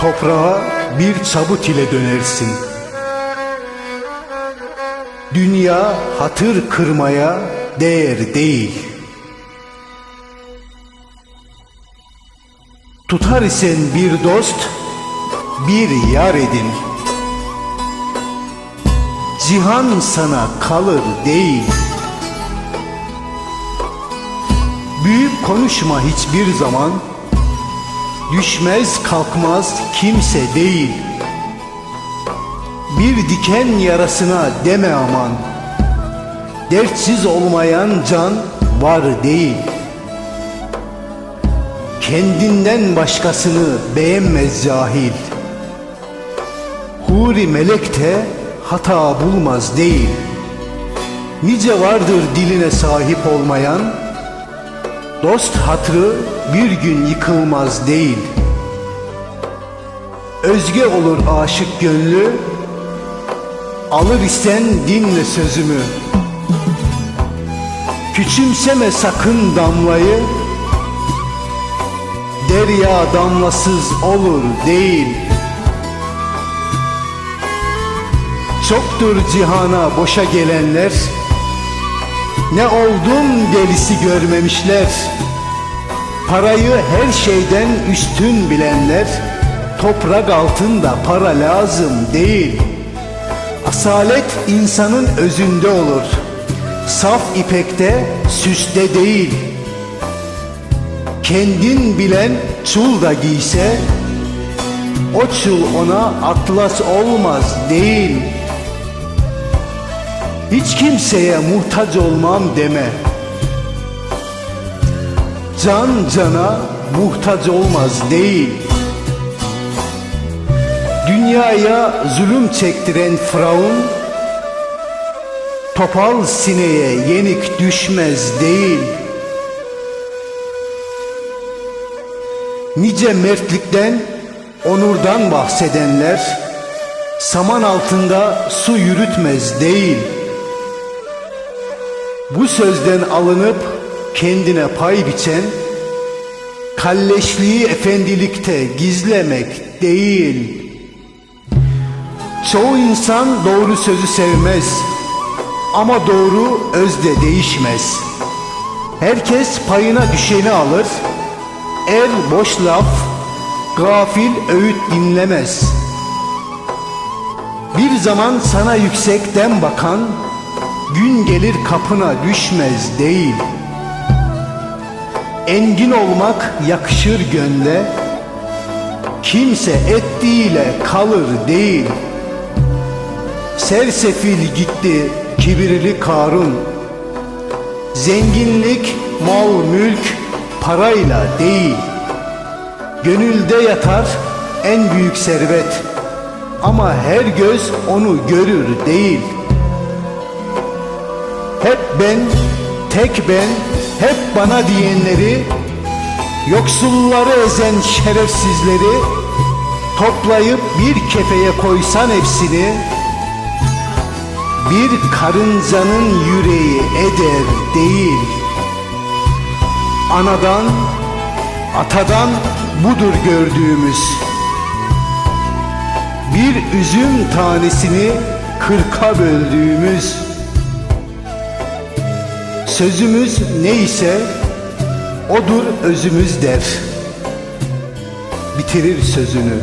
toprağa bir çabut ile dönersin. Dünya hatır kırmaya değer değil. Tutar isen bir dost, bir yar edin. Cihan sana kalır değil. Büyük konuşma hiçbir zaman, Düşmez kalkmaz kimse değil. Bir diken yarasına deme aman. Dertsiz olmayan can var değil. Kendinden başkasını beğenmez cahil. Huri melek de hata bulmaz değil. Nice vardır diline sahip olmayan, Dost hatrı bir gün yıkılmaz değil. Özge olur aşık gönlü, alır isen dinle sözümü. Küçümseme sakın damlayı, derya damlasız olur değil. Çoktur cihana boşa gelenler, ne oldum delisi görmemişler. Parayı her şeyden üstün bilenler, toprak altında para lazım değil. Asalet insanın özünde olur. Saf ipekte, süste değil. Kendin bilen çul da giyse, o çul ona atlas olmaz değil.'' Hiç kimseye muhtaç olmam deme. Can cana muhtaç olmaz değil. Dünyaya zulüm çektiren Firavun, topal sineye yenik düşmez değil. Nice mertlikten, onurdan bahsedenler, saman altında su yürütmez değil.'' Bu sözden alınıp kendine pay biçen, kalleşliği efendilikte gizlemek değil. Çoğu insan doğru sözü sevmez ama doğru özde değişmez. Herkes payına düşeni alır, er boş laf, gafil öğüt dinlemez. Bir zaman sana yüksekten bakan, Gün gelir kapına düşmez değil. Engin olmak yakışır gönle. Kimse ettiğiyle kalır değil. Sersefil gitti kibirli Karun. Zenginlik, mal, mülk parayla değil. Gönülde yatar en büyük servet. Ama her göz onu görür değil.'' Hep ben, tek ben, hep bana diyenleri, yoksulları ezen şerefsizleri toplayıp bir kefeye koysan hepsini, bir karıncanın yüreği eder değil. Anadan, atadan budur gördüğümüz. Bir üzüm tanesini kırka böldüğümüz. Sözümüz neyse odur özümüz der. Bitirir sözünü